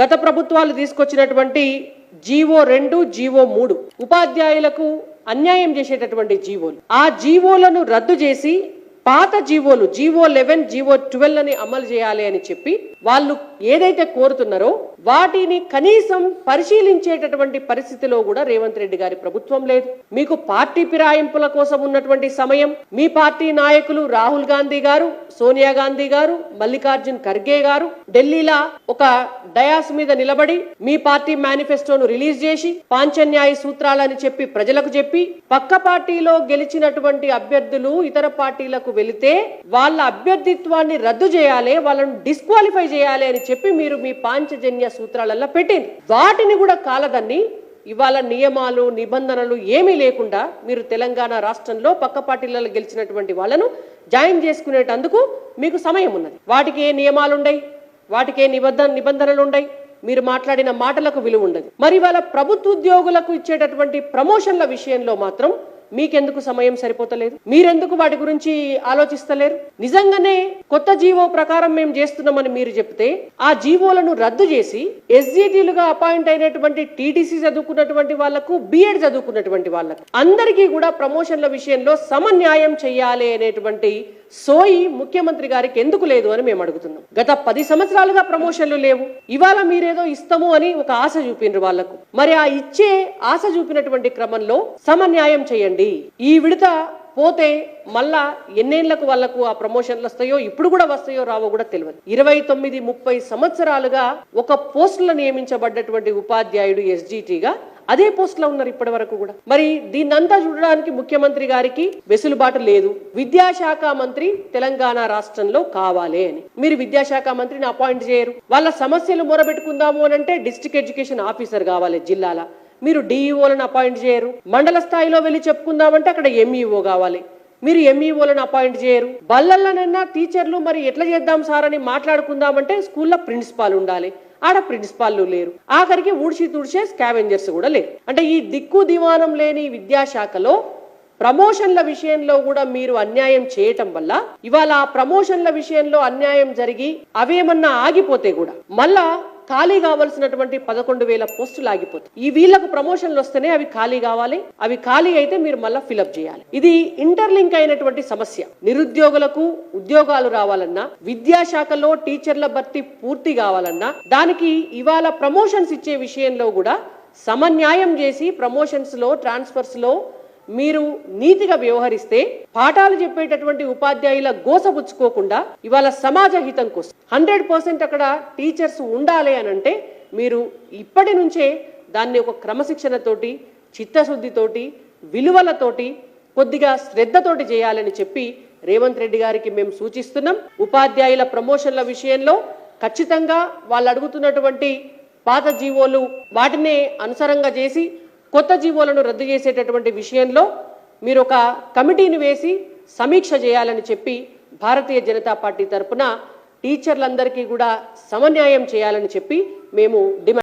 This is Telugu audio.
గత ప్రభుత్వాలు తీసుకొచ్చినటువంటి జీవో రెండు జీవో మూడు ఉపాధ్యాయులకు అన్యాయం చేసేటటువంటి జీవోలు. ఆ జీవోలను రద్దు చేసి పాత జీవోలు జీవో లెవెన్ జీవో ట్వెల్వ్ అని అమలు చేయాలి అని చెప్పి వాళ్ళు ఏదైతే కోరుతున్నారో వాటిని కనీసం పరిశీలించేటటువంటి పరిస్థితిలో కూడా రేవంత్ రెడ్డి గారి ప్రభుత్వం లేదు. మీకు పార్టీ ఫిరాయింపుల కోసం ఉన్నటువంటి సమయం మీ పార్టీ నాయకులు రాహుల్ గాంధీ గారు సోనియా గాంధీ గారు మల్లికార్జున్ ఖర్గే గారు ఢిల్లీలా ఒక డయాస్ మీద నిలబడి మీ పార్టీ మేనిఫెస్టోను రిలీజ్ చేసి పాంచన్యాయ సూత్రాలని చెప్పి ప్రజలకు చెప్పి పక్క పార్టీలో గెలిచినటువంటి అభ్యర్థులు ఇతర పార్టీలకు వెళితే వాళ్ళ అభ్యర్థిత్వాన్ని రద్దు చేయాలి వాళ్ళను డిస్క్వాలిఫై చేయాలి అని చెప్పి మీరు మీ పాంచజన్య సూత్రాలలో పెట్టింది వాటిని కూడా కాలదన్ని ఇవాళ నియమాలు నిబంధనలు ఏమీ లేకుండా మీరు తెలంగాణ రాష్ట్రంలో పక్క పార్టీలలో గెలిచినటువంటి వాళ్ళను జాయిన్ చేసుకునేటందుకు మీకు సమయం ఉన్నది. వాటికి ఏ నియమాలు ఉండయి వాటికి ఏ నిబంధన నిబంధనలు ఉండయి మీరు మాట్లాడిన మాటలకు విలువ ఉండదు. మరి వాళ్ళ ప్రభుత్వ ఉద్యోగులకు ఇచ్చేటటువంటి ప్రమోషన్ల విషయంలో మాత్రం మీకెందుకు సమయం సరిపోతలేదు? మీరెందుకు వాటి గురించి ఆలోచిస్తలేరు? నిజంగానే కొత్త జీవో ప్రకారం మేము చేస్తున్నామని మీరు చెప్తే ఆ జీవోలను రద్దు చేసి ఎస్జీటీలుగా అపాయింట్ అయినటువంటి టీటీసీ చదువుకున్నటువంటి వాళ్ళకు బిఎడ్ చదువుకున్నటువంటి వాళ్ళకు అందరికీ కూడా ప్రమోషన్ల విషయంలో సమన్యాయం చేయాలి అనేటువంటి సోయి ముఖ్యమంత్రి గారికి ఎందుకు లేదు అని మేము అడుగుతున్నాం. గత పది సంవత్సరాలుగా ప్రమోషన్లు లేవు. ఇవాళ మీరేదో ఇస్తాము అని ఒక ఆశ చూపిండ్రు వాళ్ళకు. మరి ఆ ఇచ్చే ఆశ చూపినటువంటి క్రమంలో సమన్యాయం చేయండి. ఈ విడత పోతే మళ్ళా ఎన్నేళ్ళకు వాళ్ళకు ఆ ప్రమోషన్లు వస్తాయో ఇప్పుడు కూడా వస్తాయో రావో కూడా తెలియదు. ఇరవై తొమ్మిది ముప్పై సంవత్సరాలుగా ఒక పోస్టులో నియమించబడ్డటువంటి ఉపాధ్యాయుడు ఎస్జిటిగా అదే పోస్ట్లో ఉన్నారు ఇప్పటి వరకు కూడా. మరి దీన్నంతా చూడడానికి ముఖ్యమంత్రి గారికి వెసులుబాటు లేదు. విద్యాశాఖ మంత్రి తెలంగాణ రాష్ట్రంలో కావాలి అని. మీరు విద్యాశాఖ మంత్రిని అపాయింట్ చేయరు. వాళ్ళ సమస్యలు మొరబెట్టుకుందాము అని అంటే డిస్ట్రిక్ట్ ఎడ్యుకేషన్ ఆఫీసర్ కావాలి జిల్లాల. మీరు డిఈఓలను అపాయింట్ చేయరు. మండల స్థాయిలో వెళ్ళి చెప్పుకుందామంటే అక్కడ ఎంఈఓ కావాలి. మీరు ఎంఈఓలను అపాయింట్ చేయరు. బల్లల్లోనైనా టీచర్లు మరి ఎట్లా చేద్దాం సార్ అని మాట్లాడుకుందామంటే స్కూల్లో ప్రిన్సిపాల్ ఉండాలి. ఆడ ప్రిన్సిపాల్లు లేరు. ఆఖరికి ఊడ్చి తుడిచే స్కావెంజర్స్ కూడా లేరు. అంటే ఈ దిక్కు దివానం లేని విద్యాశాఖలో ప్రమోషన్ల విషయంలో కూడా మీరు అన్యాయం చేయటం వల్ల ఇవాళ ఆ ప్రమోషన్ల విషయంలో అన్యాయం జరిగి అవేమన్నా ఆగిపోతే కూడా మళ్ళా ఖాళీ కావాల్సినటువంటి పదకొండు వేల పోస్టులు ఆగిపోతాయి. ఈ వీళ్ళకు ప్రమోషన్లు వస్తేనే అవి ఖాళీ కావాలి. అవి ఖాళీ అయితే మీరు మళ్ళీ ఫిలప్ చేయాలి. ఇది ఇంటర్లింక్ అయినటువంటి సమస్య. నిరుద్యోగులకు ఉద్యోగాలు రావాలన్నా విద్యాశాఖలో టీచర్ల భర్తీ పూర్తి కావాలన్నా దానికి ఇవాళ ప్రమోషన్స్ ఇచ్చే విషయంలో కూడా సమన్యాయం చేసి ప్రమోషన్స్లో ట్రాన్స్ఫర్స్లో మీరు నీతిగా వ్యవహరిస్తే పాఠాలు చెప్పేటటువంటి ఉపాధ్యాయుల గోసపుచ్చుకోకుండా ఇవాళ సమాజ హితం కోసం. హండ్రెడ్ పర్సెంట్ అక్కడ టీచర్స్ ఉండాలి అని అంటే మీరు ఇప్పటి నుంచే దాన్ని ఒక క్రమశిక్షణతోటి చిత్తశుద్ధితోటి విలువలతోటి కొద్దిగా శ్రద్ధతోటి చేయాలని చెప్పి రేవంత్ రెడ్డి గారికి మేము సూచిస్తున్నాం. ఉపాధ్యాయుల ప్రమోషన్ల విషయంలో ఖచ్చితంగా వాళ్ళు అడుగుతున్నటువంటి పాత జీవోలు వాటినే అనుసరంగా చేసి కొత్త జీవోలను రద్దు చేసేటటువంటి విషయంలో మీరు ఒక కమిటీని వేసి సమీక్ష చేయాలని చెప్పి భారతీయ జనతా పార్టీ తరపున టీచర్లందరికీ కూడా సమన్యాయం చేయాలని చెప్పి మేము డిమాండ్